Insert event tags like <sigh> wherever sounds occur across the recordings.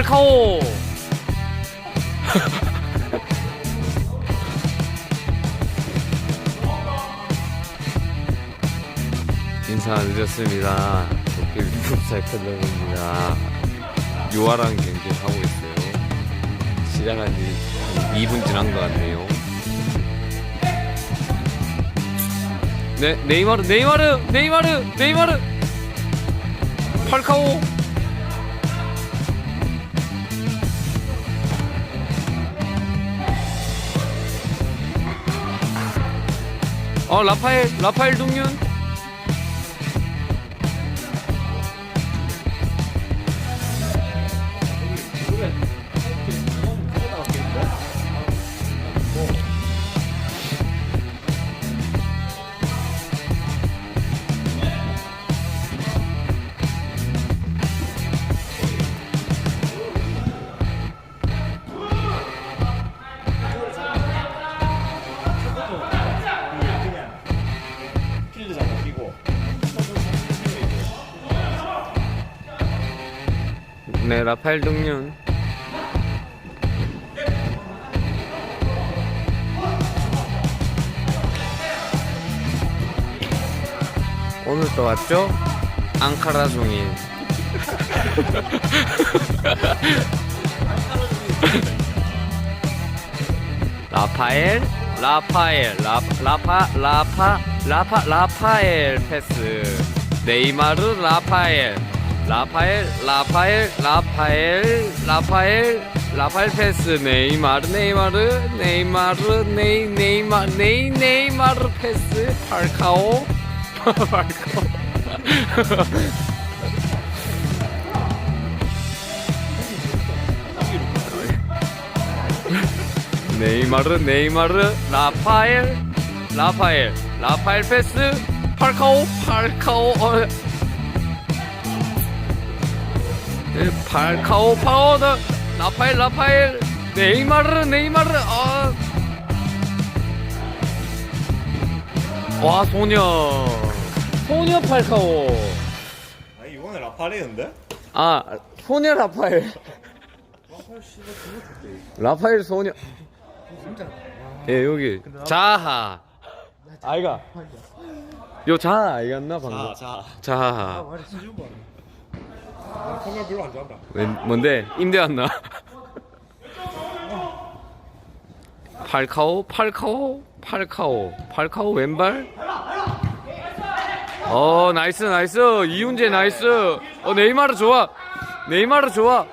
팔카오. 인사 늦었습니다. 도쿄 풋살 클럽입니다. 유아랑 경기를 하고 있어요. 시작한 지 2분 지난 것 같네요. 네, 네이마르, 네이마르, 네이마르, 네이마르! 팔카오! 어, 라파엘, 라파엘 동윤? 네, 라파엘 동윤. 오늘 또 왔죠? 앙카라 종이. <laughs> 라파엘, 라파엘, 라, 라파, 라파, 라파, 라파엘 패스. 네이마르, 라파엘, 라파엘, 라파엘, 라파엘, 라파엘, 라파엘 패스. 네이마르, 네이마르, 네이마르, 네이, 네이마, 네이, 네이마르 패스. 팔카오, <laughs> 팔카오. 네이마르 네이마르 라파엘 라파엘 라파엘 패스 팔카오 팔카오 어. 네, 팔카오 파워더 라파엘 라파엘. 네이마르 네이마르. 아. 와 소녀. 소녀 팔카오. 아니 이번에 라파레인데? 아 소녀 라파엘. 라파엘 소녀. 예 여기. 자하. 아이가. 요 자하 아이갔나 방금? 자 자하 정말 별로 안 좋아한다 웬, 뭔데? 임대 왔나 팔카오? 팔카오? 팔카오. 팔카오 왼발? 어 나이스 나이스. 이훈재 나이스. 어 네이마르 좋아. 네이마르 좋아.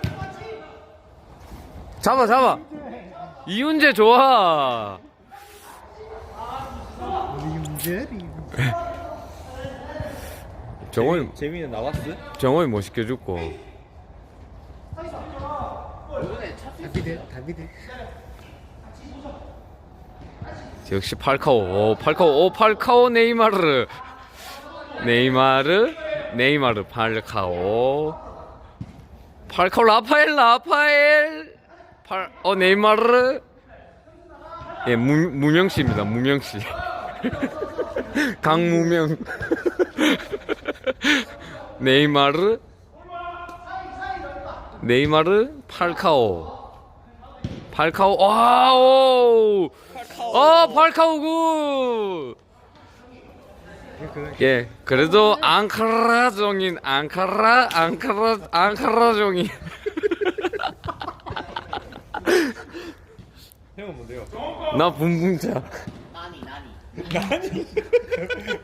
잡아 잡아. 이훈재 좋아 정원이 재민은 나왔어? 정원이 시켜줬고. 다비드 다비드. 역시 팔카오. 오 팔카오. 오 팔카오 네이마르. 네이마르 네이마르 팔카오. 팔카오 라파엘 라파엘. 팔어 네이마르. 예 무, 무명씨입니다. 무명씨. <laughs> 강무명 <laughs> <laughs> 네이마르 네이마르 팔카오. 팔카오 와우! 어 팔카오 굿 예, 그래도 앙카라 종인 앙카라 앙카라 앙카라 종인 <laughs> 형은 뭔데요? 나 분분차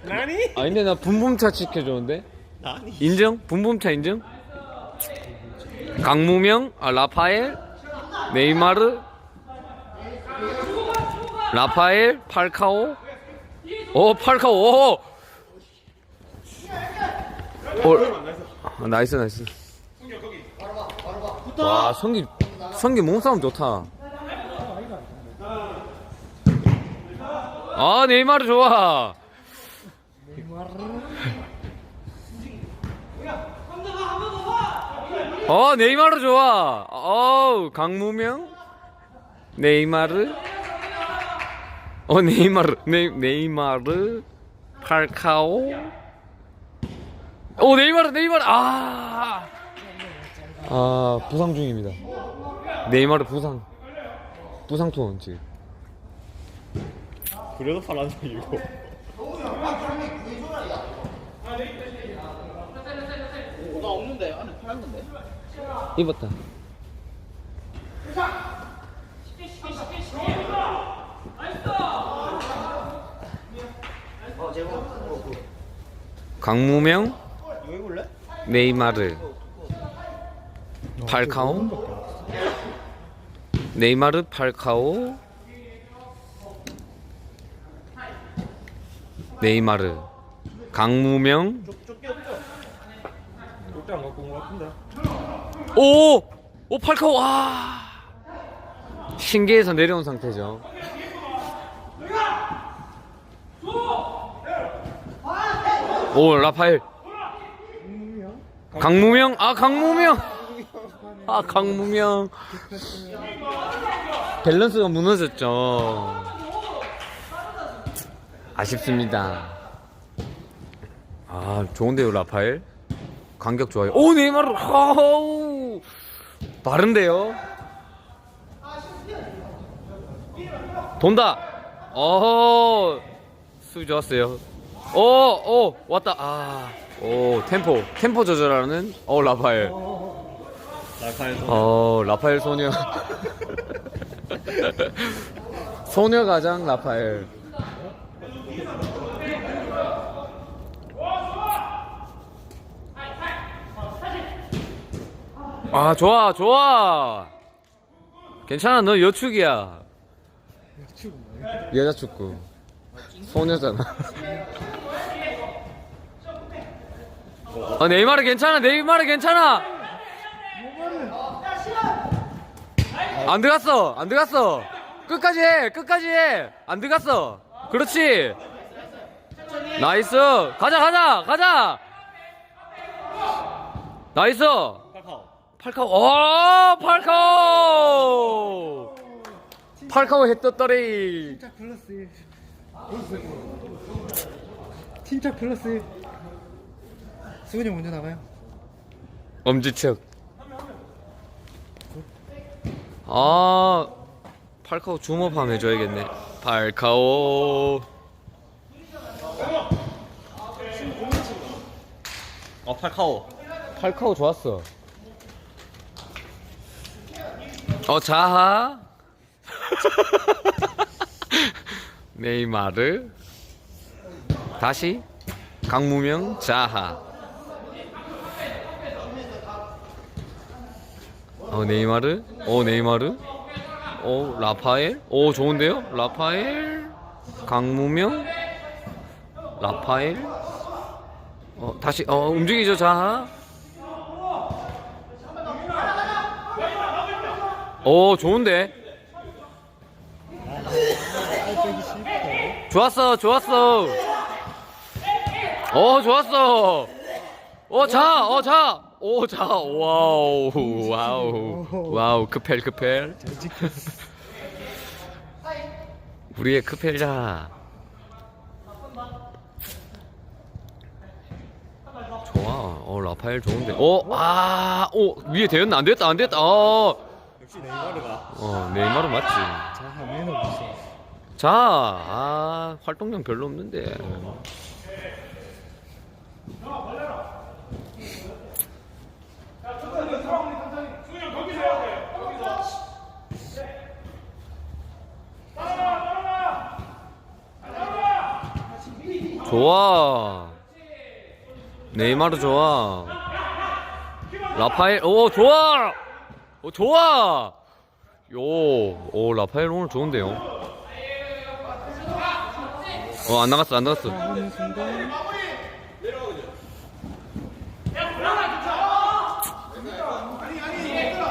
나니? 아 근데 나 분분차 지켜줬는데? 나니? 인정? 분분차 인정? 강무명? 아 라파엘? 네이마르? 라파엘? 팔카오? 오 팔카오 오! 오. 아, 나이스 나이스. 와 성기 성기 몸싸움 좋다 아 네이마르 좋아. 어 네이마르 좋아. 어우 강무명? 네이마르? 어 네이마르 네 네이마르? 팔카오? 오 네이마르 네이마르. 아. 아 부상 중입니다. 네이마르 부상. 부상 투혼 지금. 그래도 파란색이고. 나 없는데 안에 파란 건데. 입었다. 어. 강무명? 네이마르 팔카오 네이마르 팔카오 네이마르. 강무명. 오! 오 팔카오. 와 신기해서 내려온 상태죠. 오 라파엘. 강무명? 아 강무명! 아 강무명. 밸런스가 무너졌죠 아쉽습니다. 아 좋은데요 라파엘? 간격 좋아요. 오 네이마르! 하우! 빠른데요? 돈다! 어허 수비 좋았어요. 오 오 왔다. 아 오 템포. 템포 조절하는 어 라파엘. 라카에서. 어 라파엘 소녀. <laughs> 소녀 가장 라파엘 아 좋아 좋아. 괜찮아 너 여축이야. 여자 축구. 소녀잖아. 아 네이마르 괜찮아 네이마르 괜찮아. 안 들어갔어 안 들어갔어. 끝까지 해 끝까지 해안 들어갔어 그렇지 나이스 가자 가자 가자 나이스. 팔카오 오 팔카오 팔카오 했떴더리 팀짝 플러스 1. 팀짝 플러스 1. 수근이 형 먼저 나가요. 엄지척 아 팔카오 주먹함 해줘야겠네 팔카오. 어 팔카오. 팔카오 좋았어. 어 자하. <laughs> 네이마르. 다시. 강무명 자하. 어 네이마르? 오 네이마르 오 라파엘? 오 좋은데요? 라파엘? 강무명? 라파엘? 어 다시 어 움직이죠 자하? 오 좋은데? 좋았어 좋았어. 어 좋았어. 어자어자 오 자 와우 와우 와우 크펠 크펠 우리의 크펠자 좋아 어 라파엘 좋은데 어아오 위에 대였나 안 됐다 안 됐다 어 역시 네이마르가. 어, 네이마르 맞지. 자, 매너 있어. 자, 아, 활동량 별로 없는데. 좋아. 네이마르 좋아. 라파엘, 오, 좋아! 오, 좋아! 요, 오, 라파엘 오늘 좋은데요? 어, 안 나갔어, 안 나갔어.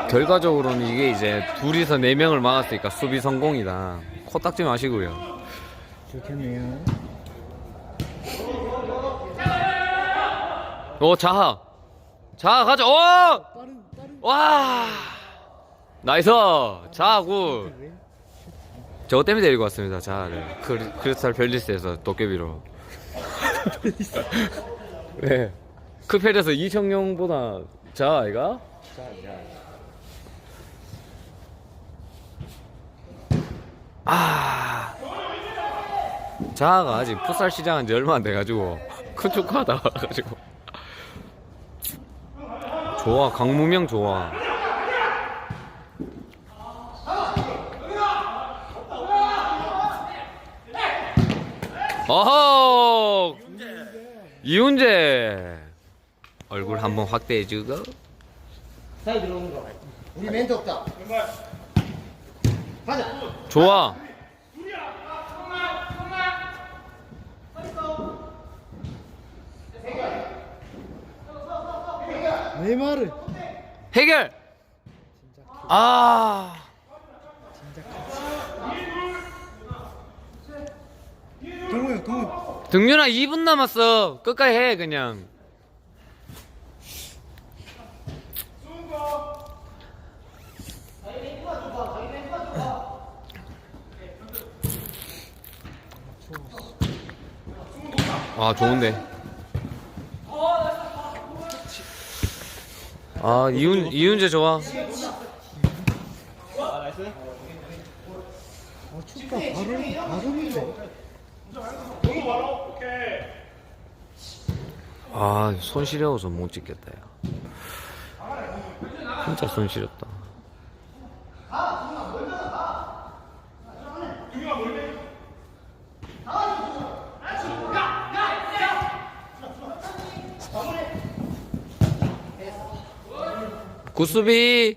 결과적으로는 이게 이제 둘이서 네명을 막았으니까 수비 성공이다. 코딱지 마시고요. 좋겠네요. 오, 자하. 자하, 가자, 빠른 와! 나이스! 자하, 굿. 왜? 저거 때문에 데리고 왔습니다. 자를 크리, 크리스탈 팰리스에서 도깨비로. <laughs> 왜? 크펠에서 이청용보다 자 아이가? 아 자아가 아직 풋살 시작한 지 얼마 안 돼가지고 <laughs> 큰 축구하다 와가지고 좋아 강무명 좋아 어허 이훈재 얼굴 한번 확대해주고 사이 들어오는 거. 우리 멘트 없다. 가자. 좋아 네이마르. 해결! 아. 동호야, 동호. 등윤아 2분 남았어. 끝까지 해 그냥. 아 좋은데 아 이훈 이훈재 좋아 아, 축가 바로, 바로인데. 아, 손 시려워서 못 찍겠다, 야. 진짜 손 시렸다. 구수비.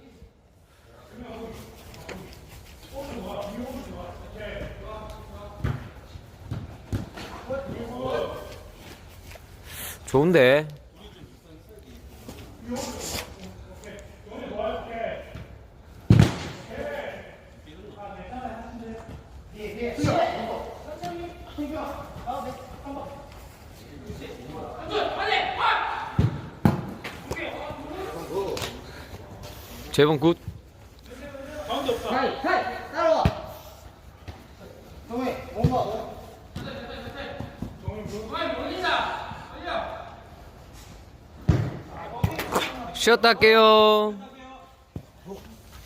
좋은데 재범 굿 사이, 사이. 따라와. 동호이, 몸봐. 쉬었다 할게요